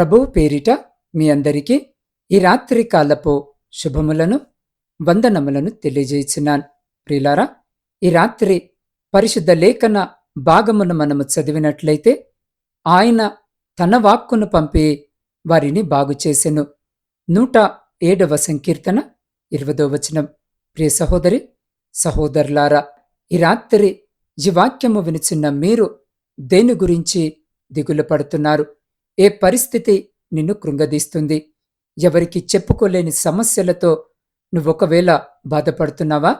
ప్రభువు పేరిట మీ అందరికీ ఈ రాత్రి కాలపు శుభములను వందనములను తెలియజేయుచున్నాను. ప్రియులారా ఈ రాత్రి పరిశుద్ధ లేఖన భాగమును మనము చదివినట్లయితే ఆయన తన వాక్కును పంపి వారిని బాగు చేసెను. నూట ఏడవ సంకీర్తన ఇరవదో వచనం. ప్రియ సహోదరి సహోదరులారా ఈ రాత్రి ఈ వాక్యము వినిచిన్న మీరు దేని గురించి దిగులు పడుతున్నారు ఏ పరిస్థితి నిన్ను కృంగదీస్తుంది? ఎవరికి చెప్పుకోలేని సమస్యలతో నువ్వొకవేళ బాధపడుతున్నావా?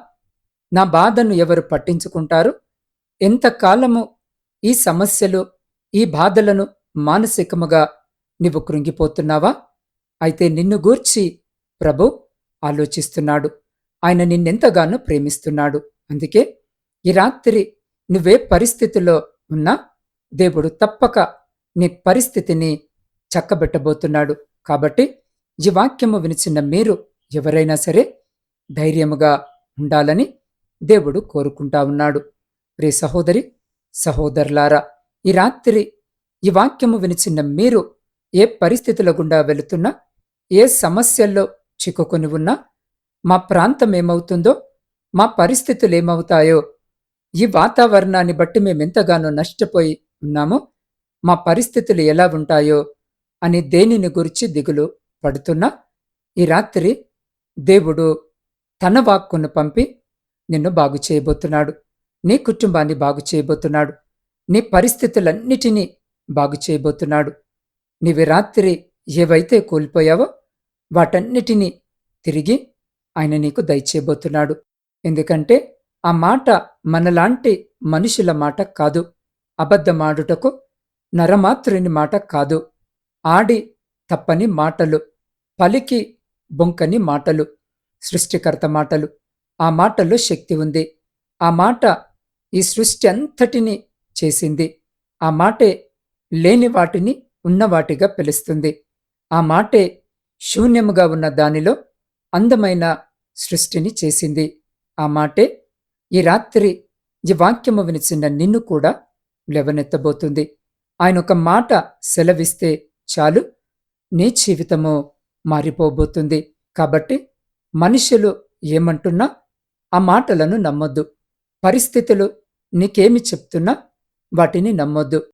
నా బాధను ఎవరు పట్టించుకుంటారు? ఎంతకాలము ఈ సమస్యలు ఈ బాధలను మానసికముగా నువ్వు కృంగిపోతున్నావా? అయితే నిన్ను గూర్చి ప్రభు ఆలోచిస్తున్నాడు. ఆయన నిన్నెంతగానో ప్రేమిస్తున్నాడు. అందుకే ఈ రాత్రి నువ్వే పరిస్థితిలో ఉన్నా దేవుడు తప్పక నీ పరిస్థితిని చక్కబెట్టబోతున్నాడు. కాబట్టి ఈ వాక్యము వినిచిన మీరు ఎవరైనా సరే ధైర్యముగా ఉండాలని దేవుడు కోరుకుంటా ఉన్నాడు. ప్రియ సహోదరి సహోదరులారా ఈ రాత్రి ఈ వాక్యము వినిచిన మీరు ఏ పరిస్థితుల గుండా వెళుతున్నా ఏ సమస్యల్లో చిక్కుకొని ఉన్నా మా ప్రాంతం ఏమవుతుందో మా పరిస్థితులు ఏమవుతాయో ఈ వాతావరణాన్ని బట్టి మేమెంతగానో నష్టపోయి ఉన్నామో మా పరిస్థితులు ఎలా ఉంటాయో అని దేనిని గురించి దిగులు పడుతున్నా? ఈ రాత్రి దేవుడు తన వాక్కును పంపి నిన్ను బాగు చేయబోతున్నాడు. నీ కుటుంబాన్ని బాగు చేయబోతున్నాడు. నీ పరిస్థితులన్నిటినీ బాగు చేయబోతున్నాడు. నీవి రాత్రి ఏవైతే కోల్పోయావో వాటన్నిటినీ తిరిగి ఆయన నీకు దయచేయబోతున్నాడు. ఎందుకంటే ఆ మాట మనలాంటి మనుషుల మాట కాదు. అబద్ధమాడుటకు నరమాత్రుని మాట కాదు. ఆడి తప్పని మాటలు పలికి బొంకని మాటలు సృష్టికర్త మాటలు. ఆ మాటల్లో శక్తి ఉంది. ఆ మాట ఈ సృష్టి అంతటిని చేసింది. ఆ మాటే లేని వాటిని ఉన్నవాటిగా పిలుస్తుంది. ఆ మాటే శూన్యముగా ఉన్న దానిలో అందమైన సృష్టిని చేసింది. ఆ మాటే ఈ రాత్రి ఈ వాక్యము వినిచిన నిన్ను కూడా లేవనెత్తబోతుంది. ఆయన ఒక మాట సెలవిస్తే చాలు నీ జీవితము మారిపోబోతుంది. కాబట్టి మనుషులు ఏమంటున్నా ఆ మాటలను నమ్మొద్దు. పరిస్థితులు నీకేమి చెప్తున్నా వాటిని నమ్మొద్దు.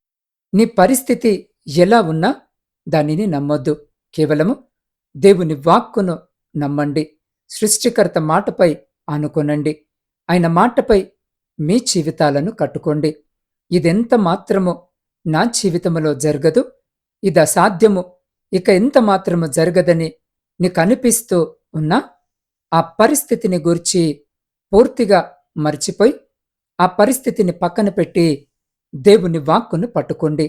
నీ పరిస్థితి ఎలా ఉన్నా దానిని నమ్మొద్దు. కేవలము దేవుని వాక్కును నమ్మండి. సృష్టికర్త మాటపై అనుకొనండి ఆయన మాటపై మీ జీవితాలను కట్టుకోండి. ఇదెంత మాత్రమో నా జీవితములో జరగదు. ఇది అసాధ్యము ఇక ఎంత మాత్రము జరగదని నీకు అనిపిస్తూ ఉన్నా ఆ పరిస్థితిని గూర్చి పూర్తిగా మర్చిపోయి ఆ పరిస్థితిని పక్కన పెట్టి దేవుని వాక్కును పట్టుకోండి.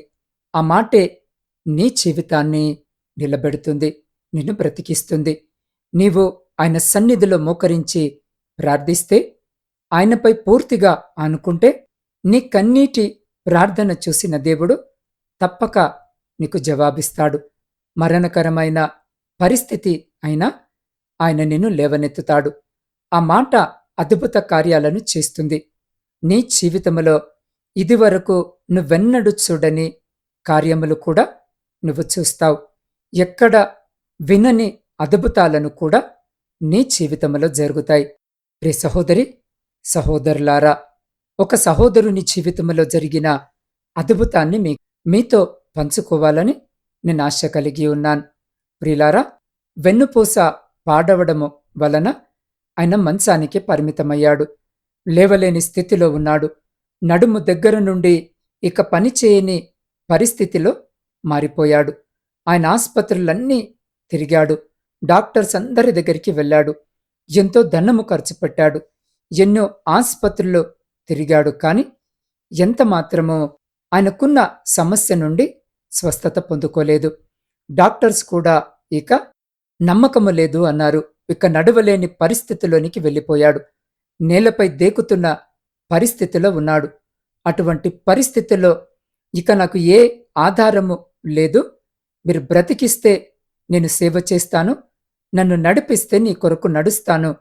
ఆ మాటే నీ జీవితాన్ని నిలబెడుతుంది నిన్ను బ్రతికిస్తుంది. నీవు ఆయన సన్నిధిలో మోకరించి ప్రార్థిస్తే ఆయనపై పూర్తిగా అనుకుంటే నీ కన్నీటి ప్రార్థన చూసిన దేవుడు తప్పక నీకు జవాబిస్తాడు. మరణకరమైన పరిస్థితి అయినా ఆయన నిన్ను లేవనెత్తుతాడు. ఆ మాట అద్భుత కార్యాలను చేస్తుంది. నీ జీవితంలో ఇదివరకు నువ్వెన్నడు చూడని కార్యములు కూడా నువ్వు చూస్తావు. ఎక్కడ వినని అద్భుతాలను కూడా నీ జీవితంలో జరుగుతాయి. ప్రి సహోదరి సహోదరులారా ఒక సహోదరుని జీవితంలో జరిగిన అద్భుతాన్ని మీ మీతో పంచుకోవాలని నేను ఆశ కలిగి ఉన్నాను. ప్రిలారా వెన్నుపూస పాడవడము వలన ఆయన మంచానికి పరిమితమయ్యాడు. లేవలేని స్థితిలో ఉన్నాడు. నడుము దగ్గర నుండి ఇక పనిచేయని పరిస్థితిలో మారిపోయాడు. ఆయన ఆసుపత్రులన్నీ తిరిగాడు. డాక్టర్స్ అందరి దగ్గరికి వెళ్ళాడు. ఎంతో ధనము ఖర్చు పెట్టాడు. ఎన్నో ఆసుపత్రుల్లో తిరిగాడు. కాని ఎంత మాత్రమో ఆయనకున్న సమస్య నుండి స్వస్థత పొందుకోలేదు. డాక్టర్స్ కూడా ఇక నమ్మకము లేదు అన్నారు. ఇక నడవలేని పరిస్థితిలోనికి వెళ్ళిపోయాడు. నేలపై దేకుతున్న పరిస్థితిలో ఉన్నాడు. అటువంటి పరిస్థితిలో ఇక నాకు ఏ ఆధారము లేదు. మీరు బ్రతికిస్తే నేను సేవ చేస్తాను. నన్ను నడిపిస్తే నీ కొరకు నడుస్తాను.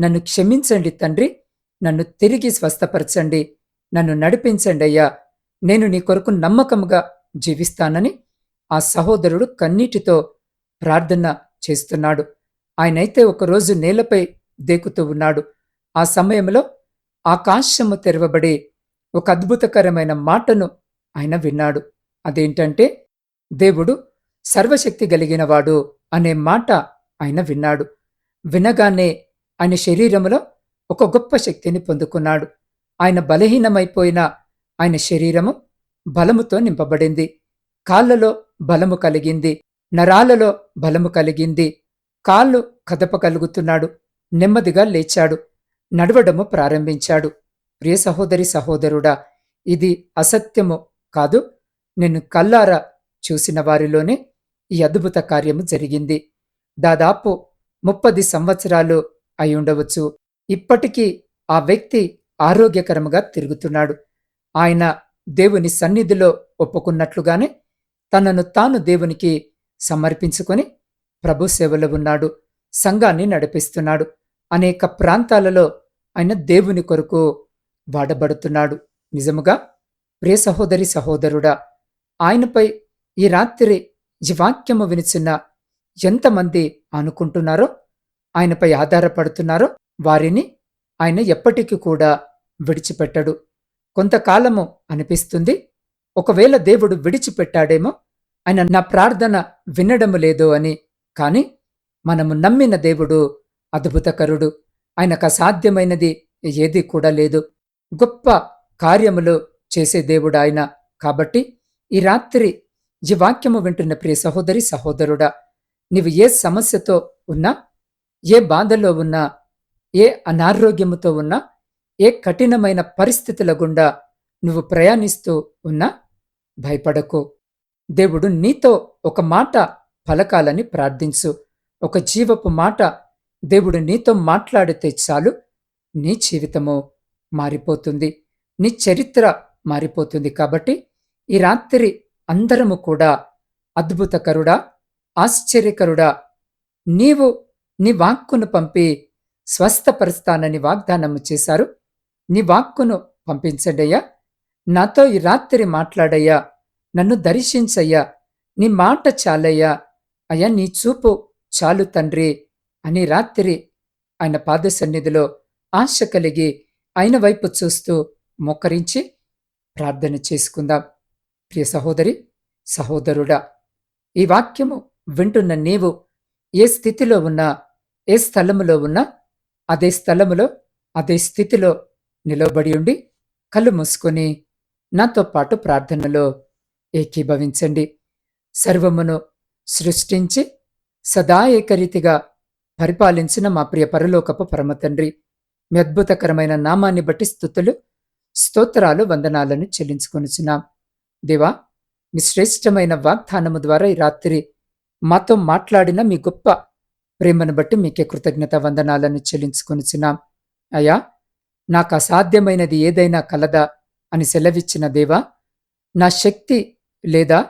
నన్ను క్షమించండి తండ్రి. నన్ను తిరిగి స్వస్థపరచండి. నన్ను నడిపించండి అయ్యా. నేను నీ కొరకు నమ్మకముగా జీవిస్తానని ఆ సహోదరుడు కన్నీటితో ప్రార్థన చేస్తున్నాడు. ఆయనైతే ఒకరోజు నేలపై దేకుతూ ఉన్నాడు. ఆ సమయంలో ఆకాశము తెరవబడి ఒక అద్భుతకరమైన మాటను ఆయన విన్నాడు. అదేంటంటే దేవుడు సర్వశక్తి కలిగినవాడు అనే మాట ఆయన విన్నాడు. వినగానే ఆయన శరీరములో ఒక గొప్ప శక్తిని పొందుకున్నాడు. ఆయన బలహీనమైపోయిన ఆయన శరీరము బలముతో నింపబడింది. కాళ్ళలో బలము కలిగింది. నరాలలో బలము కలిగింది. కాళ్ళు కదపగలుగుతున్నాడు. నెమ్మదిగా లేచాడు. నడవడము ప్రారంభించాడు. ప్రియ సహోదరి సహోదరుడా ఇది అసత్యము కాదు. నేను కల్లారా చూసిన వారిలోనే ఈ అద్భుత కార్యము జరిగింది. దాదాపు ముప్పది సంవత్సరాలు అయి ఉండవచ్చు. ఇప్పటికీ ఆ వ్యక్తి ఆరోగ్యకరముగా తిరుగుతున్నాడు. ఆయన దేవుని సన్నిధిలో ఒప్పుకున్నట్లుగానే తనను తాను దేవునికి సమర్పించుకొని ప్రభు సేవలో ఉన్నాడు సంఘాన్ని నడిపిస్తున్నాడు అనేక ప్రాంతాలలో ఆయన దేవుని కొరకు వాడబడుతున్నాడు. నిజముగా ప్రియ సహోదరి సహోదరుడా ఆయనపై ఈ రాత్రి ఈ వాక్యము వినిచిన ఎంతమంది అనుకుంటున్నారో ఆయనపై ఆధారపడుతున్నారో వారిని ఆయన ఎప్పటికీ కూడా విడిచిపెట్టడు. కొంతకాలము అనిపిస్తుంది ఒకవేళ దేవుడు విడిచిపెట్టాడేమో ఆయన నా ప్రార్థన వినడము లేదో అని. కాని మనము నమ్మిన దేవుడు అద్భుతకరుడు. ఆయనకు అసాధ్యమైనది ఏది కూడా లేదు. గొప్ప కార్యములు చేసే దేవుడు ఆయన. కాబట్టి ఈ రాత్రి ఈ వాక్యము వింటున్న ప్రియ సహోదరి సహోదరుడా నీవు ఏ సమస్యతో ఉన్నా ఏ బాధలో ఉన్నా ఏ అనారోగ్యముతో ఉన్నా ఏ కఠినమైన పరిస్థితుల గుండా నువ్వు ప్రయాణిస్తూ ఉన్నా భయపడకు. దేవుడు నీతో ఒక మాట పలకాలని ప్రార్థించు. ఒక జీవపు మాట దేవుడు నీతో మాట్లాడితే చాలు నీ జీవితము మారిపోతుంది నీ చరిత్ర మారిపోతుంది కాబట్టి ఈ రాత్రి అందరము కూడా అద్భుతకరుడా ఆశ్చర్యకరుడా నీవు నీ వాక్కును పంపి స్వస్థపరుస్తానని వాగ్దానము చేశారు. నీ వాక్కును పంపించడయ్యా. నాతో ఈ రాత్రి మాట్లాడయ్యా. నన్ను దర్శించయ్యా. నీ మాట చాలయ్యా. అయ్యా నీ చూపు చాలు తండ్రి అని రాత్రి ఆయన పాద సన్నిధిలో ఆశ కలిగి ఆయన వైపు చూస్తూ మోకరించి ప్రార్థన చేసుకుందాం. ప్రియ సహోదరి సహోదరుడా ఈ వాక్యము వింటున్న నీవు ఏ స్థితిలో ఉన్నా ఏ స్థలములో ఉన్నా అదే స్థలములో అదే స్థితిలో నిలబడి ఉండి కళ్ళు మూసుకొని నాతో పాటు ప్రార్థనలో ఏకీభవించండి. సర్వమును సృష్టించి సదా ఏకరీతిగా పరిపాలించిన మా ప్రియ పరలోకపు పరమతండ్రి మీ అద్భుతకరమైన నామాన్ని బట్టి స్థుతులు స్తోత్రాలు వందనాలను చెల్లించుకొనిచున్నాం. దేవా మీ శ్రేష్టమైన వాగ్దానము ద్వారా ఈ రాత్రి మాతో మాట్లాడిన మీ గొప్ప ప్రేమను బట్టి మీకే కృతజ్ఞత వందనాలను చెల్లించుకొనిచున్నాం. అయ్యా నాకు అసాధ్యమైనది ఏదైనా కలదా అని సెలవిచ్చిన దేవా? నా శక్తి లేదా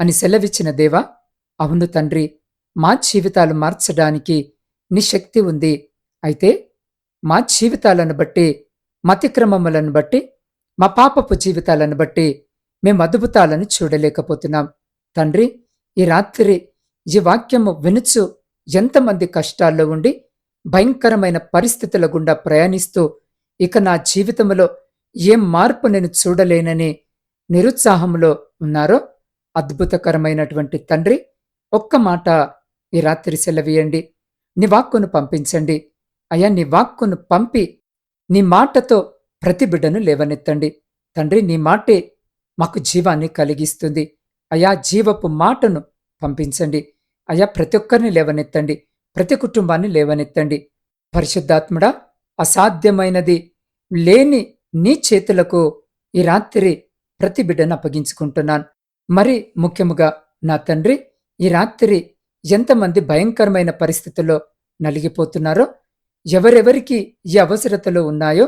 అని సెలవిచ్చిన దేవా? అవును తండ్రి మా జీవితాలు మార్చడానికి నీ శక్తి ఉంది. అయితే మా జీవితాలను బట్టి మతిక్రమములను బట్టి మా పాపపు జీవితాలను బట్టి మేము అద్భుతాలను చూడలేకపోతున్నాం. తండ్రి ఈ రాత్రి ఈ వాక్యము వినుచు ఎంతమంది కష్టాల్లో ఉండి భయంకరమైన పరిస్థితుల గుండా ప్రయాణిస్తూ ఇక నా జీవితంలో ఏం మార్పు నేను చూడలేనని నిరుత్సాహంలో ఉన్నారో అద్భుతకరమైనటువంటి తండ్రి ఒక్క మాట ఈ రాత్రి సెలవీయండి. నీ వాక్కును పంపించండి. అయ్యా నీ వాక్కును పంపి నీ మాటతో ప్రతి బిడ్డను లేవనెత్తండి. తండ్రి నీ మాటే మాకు జీవాన్ని కలిగిస్తుంది. అయా జీవపు మాటను పంపించండి. అయా ప్రతి ఒక్కరిని లేవనెత్తండి. ప్రతి కుటుంబాన్ని లేవనెత్తండి. పరిశుద్ధాత్ముడా అసాధ్యమైనది లేని నీ చేతులకు ఈ రాత్రి ప్రతి బిడ్డను అప్పగించుకుంటున్నాను. మరి ముఖ్యముగా నా తండ్రి ఈ రాత్రి ఎంతమంది భయంకరమైన పరిస్థితుల్లో నలిగిపోతున్నారో ఎవరెవరికి ఏ అవసరతలు ఉన్నాయో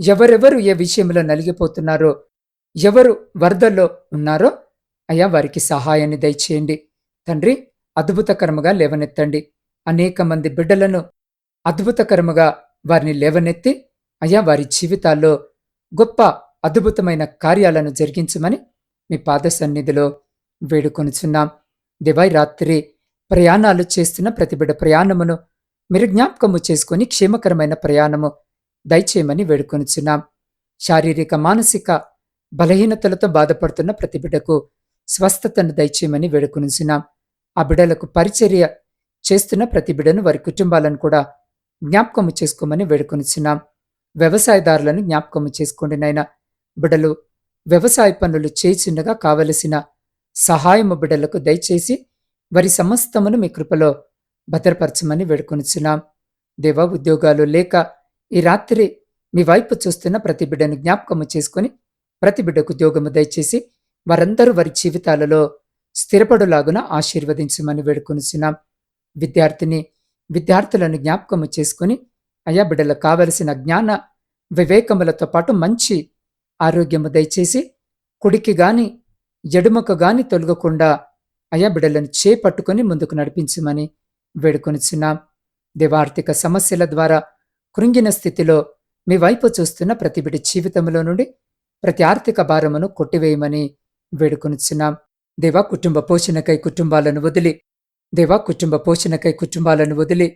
ఎవరెవరు ఏ విషయంలో నలిగిపోతున్నారో ఎవరు వరదల్లో ఉన్నారో అయ్యా వారికి సహాయాన్ని దయచేయండి. తండ్రి అద్భుతకరముగా లేవనెత్తండి. అనేక మంది బిడ్డలను అద్భుతకరముగా వారిని లేవనెత్తి అయ్యా వారి జీవితాల్లో గొప్ప అద్భుతమైన కార్యాలను జరిగించమని మీ పాద సన్నిధిలో వేడుకొనుచున్నాం. దివై రాత్రి ప్రయాణాలు చేస్తున్న ప్రతిబిడ ప్రయాణమును మీరు జ్ఞాపకము చేసుకొని క్షేమకరమైన ప్రయాణము దయచేయమని వేడుకొనుచున్నాం. శారీరక మానసిక బలహీనతలతో బాధపడుతున్న ప్రతిబిడకు స్వస్థతను దయచేయమని వేడుకొనుచున్నాం. ఆ బిడలకు పరిచర్య చేస్తున్న ప్రతి బిడను వారి కుటుంబాలను కూడా జ్ఞాపకము చేసుకోమని వేడుకొనిచున్నాం. వ్యవసాయదారులను జ్ఞాపకము చేసుకోండి నాయన. బిడలు వ్యవసాయ పనులు చేయుచుండగా కావలసిన సహాయము బిడలకు దయచేసి వారి సమస్తమును మీ కృపలో భద్రపరచమని వేడుకొనిచున్నాం. దేవ ఉద్యోగాలు లేక ఈ రాత్రి మీ వైపు చూస్తున్న ప్రతి బిడ్డను జ్ఞాపకము చేసుకుని ప్రతి బిడ్డకు ఉద్యోగము దయచేసి వారందరూ వారి జీవితాలలో స్థిరపడులాగున ఆశీర్వదించమని వేడుకొనిచున్నాం. విద్యార్థిని విద్యార్థులను జ్ఞాపకము చేసుకుని అయ్యా బిడ్డలకు కావలసిన జ్ఞాన వివేకములతో పాటు మంచి ఆరోగ్యము దయచేసి కుడికి గాని ఎడుమకు గాని తొలగకుండా అయా బిడ్డలను చేపట్టుకుని ముందుకు నడిపించమని వేడుకొనిచున్నాం. దేవార్థిక సమస్యల ద్వారా కృంగిన స్థితిలో మీ వైపు చూస్తున్న ప్రతి బిడ్డ జీవితంలో నుండి ప్రతి ఆర్థిక భారమును కొట్టివేయమని వేడుకొనిచున్నాం. దేవా కుటుంబ పోషణకై కుటుంబాలను వదిలి దేవా కుటుంబ పోషణకై కుటుంబాలను వదిలి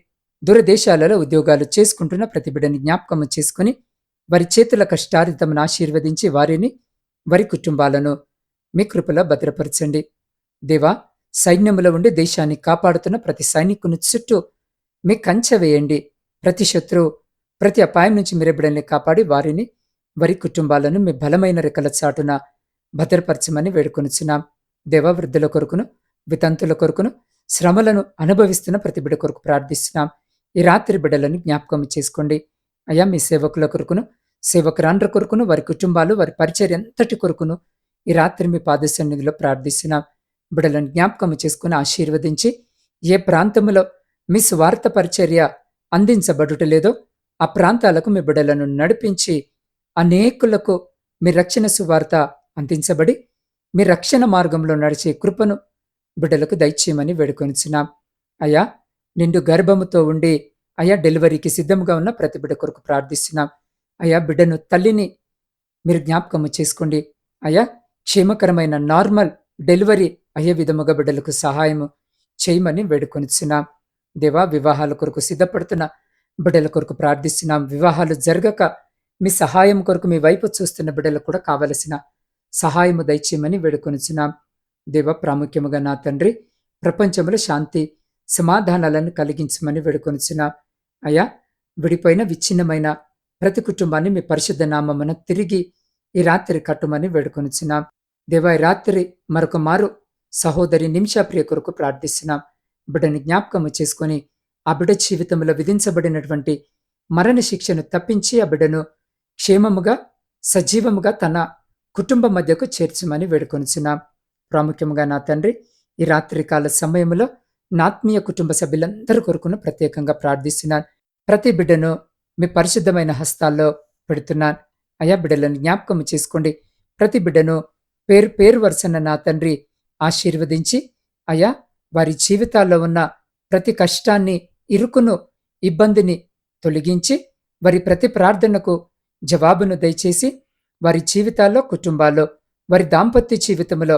దూరదేశాలలో ఉద్యోగాలు చేసుకుంటున్న ప్రతిబిడని జ్ఞాపకము చేసుకుని వారి చేతుల కష్టారితమును ఆశీర్వదించి వారిని వారి కుటుంబాలను మీ కృపలో భద్రపరచండి. దేవా సైన్యములో ఉండి దేశాన్ని కాపాడుతున్న ప్రతి సైనికుని చుట్టూ మీ కంచె వేయండి. ప్రతి శత్రువు ప్రతి అపాయం నుంచి మీరు కాపాడి వారిని వారి కుటుంబాలను మీ బలమైన రెక్కల చాటున భద్రపరచమని వేడుకొనుచున్నాం. దేవవృద్ధుల కొరకును వితంతుల కొరకును శ్రమలను అనుభవిస్తున్న ప్రతి బిడ్డ కొరకు ప్రార్థిస్తున్నాం. ఈ రాత్రి బిడ్డలను జ్ఞాపకం చేసుకోండి. అయ్యా మీ సేవకుల కొరకును సేవకురాండ్ర కొరకును వారి కుటుంబాలు వారి పరిచర్య ఎంతటి కొరకును ఈ రాత్రి మీ పాద సన్నిధిలో ప్రార్థిస్తున్నాం. బిడ్డలను జ్ఞాపకం చేసుకుని ఆశీర్వదించి ఏ ప్రాంతంలో మీ స్వార్థ పరిచర్య అందించబడుటలేదో ఆ ప్రాంతాలకు మీ బిడ్డలను నడిపించి అనేకులకు మీ రక్షణ సువార్త అందించబడి మీ రక్షణ మార్గంలో నడిచే కృపను బిడ్డలకు దయచేయమని వేడుకొనిచున్నాం. అయ్యా నిండు గర్భముతో ఉండి అయ్యా డెలివరీకి సిద్ధంగా ఉన్న ప్రతి బిడ్డ కొరకు ప్రార్థిస్తున్నాం. అయ్యా బిడ్డను తల్లిని మీరు జ్ఞాపకము చేసుకోండి. అయ్యా క్షేమకరమైన నార్మల్ డెలివరీ అయ్యే విధముగా బిడ్డలకు సహాయము చేయమని వేడుకొనిచున్నాం. దేవా వివాహాల కొరకు సిద్ధపడుతున్న బిడ్డల కొరకు ప్రార్థిస్తున్నాం. వివాహాలు జరగక మీ సహాయం కొరకు మీ వైపు చూస్తున్న బిడ్డలకు కూడా కావలసిన సహాయము దయచేయమని వేడుకొనిచున్నాం. దేవ ప్రాముఖ్యముగా నా తండ్రి ప్రపంచంలో శాంతి సమాధానాలను కలిగించమని వేడుకొనిచున్నాం. అయ్యా విడిపోయిన విచ్ఛిన్నమైన ప్రతి కుటుంబాన్ని మీ పరిశుద్ధ నామమున తిరిగి ఈ రాత్రి కట్టుమని వేడుకొనిచున్నాం. దేవా ఈ రాత్రి మరొక మారు సహోదరి నిమిషాప్రియ కొరకు ప్రార్థిస్తున్నాం. బిడ్డని జ్ఞాపకము చేసుకొని ఆ బిడ్డ జీవితంలో విధించబడినటువంటి మరణ శిక్షను తప్పించి ఆ బిడ్డను క్షేమముగా సజీవముగా తన కుటుంబం మధ్యకు చేర్చమని వేడుకొనిచున్నాం. ప్రాముఖ్యంగా నా తండ్రి ఈ రాత్రికాల సమయంలో నాత్మీయ కుటుంబ సభ్యులందరి కొరకును ప్రత్యేకంగా ప్రార్థిస్తున్నాను. ప్రతి బిడ్డను మీ పరిశుద్ధమైన హస్తాల్లో పెడుతున్నాను. అయా బిడ్డలను జ్ఞాపకం చేసుకోండి. ప్రతి బిడ్డను పేరు పేరు వరుసన నా తండ్రి ఆశీర్వదించి అయా వారి జీవితాల్లో ఉన్న ప్రతి కష్టాన్ని ఇరుకును ఇబ్బందిని తొలగించి వారి ప్రతి ప్రార్థనకు జవాబును దయచేసి వారి జీవితాల్లో కుటుంబాల్లో వారి దాంపత్య జీవితంలో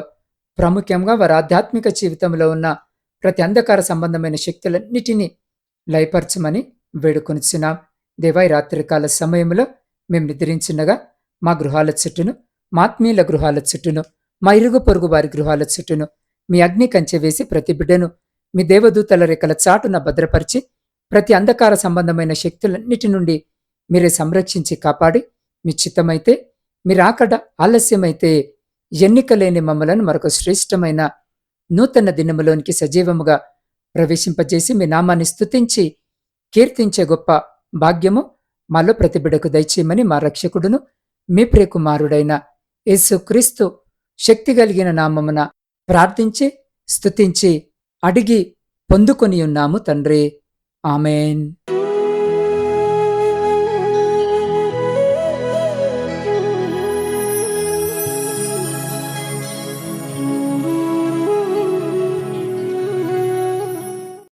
ప్రాముఖ్యంగా వారి ఆధ్యాత్మిక జీవితంలో ఉన్న ప్రతి అంధకార సంబంధమైన శక్తులన్నిటినీ లయపరచమని వేడుకొనిచున్నాం. దేవాయి రాత్రికాల సమయంలో మేము నిద్రించినగా మా గృహాల చుట్టూను మాత్మీయుల గృహాల చుట్టూను మా ఇరుగు పొరుగు వారి గృహాల చుట్టూను మీ అగ్ని కంచె వేసి ప్రతి బిడ్డను మీ దేవదూతల రెక్కల చాటున భద్రపరిచి ప్రతి అంధకార సంబంధమైన శక్తులన్నిటి నుండి మీరే సంరక్షించి కాపాడి మీ చిత్తమైతే మీరాకడ ఆలస్యమైతే ఎన్నికలేని మమ్మలను మరొక శ్రేష్టమైన నూతన దినములోనికి సజీవముగా ప్రవేశింపజేసి మీ నామాన్ని స్తుతించి కీర్తించే గొప్ప భాగ్యము మాలో ప్రతిబిడకు దయచేయమని మా రక్షకుడును మీ ప్రియకుమారుడైన యేసుక్రీస్తు శక్తి కలిగిన నామమున ప్రార్థించి స్థుతించి అడిగి పొందుకొని ఉన్నాము తండ్రి. ఆమెన్.